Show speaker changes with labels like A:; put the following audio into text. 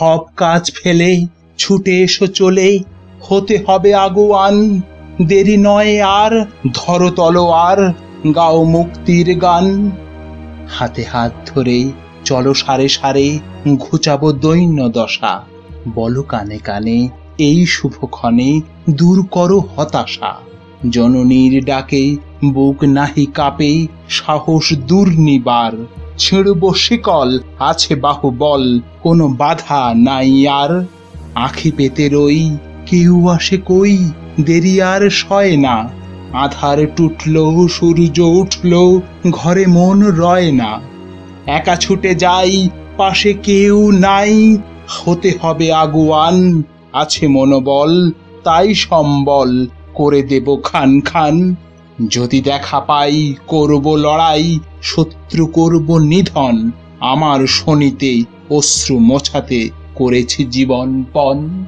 A: সব কাজ ফেলে ছুটে এসো চলে হতে হবে আগুয়ান। দেরি নয় আর, ধরো তলোয়ার, গাও মুক্তির গান। হাতে হাত ধরে চলো সারে সারে, ঘুচাবো দৈন্য দশা। বলো কানে কানে, এই শুভক্ষণে দূর করো হতাশা। জননীর ডাকে বুক নাহি কাঁপে, সাহস দুর্নিবার ছিঁড়ব শিকল, আছে বাহু বল, কোনো বাধা নাই আর। আখি পেতে রই, কেউ আসে কই, দেরি আর সয় না। আধার টুটল, সূর্য উঠল, ঘরে মন রয় না। একা ছুটে যাই, পাশে কেউ নাই। হতে হবে আগুয়ান, আছে মনোবল, তাই সম্বল, করে দেব খান খান। যদি দেখা পাই, করব লড়াই, শত্রু করব নিধন, আমার শনিতে অশ্রু মোছাতে করেছি জীবন পণ।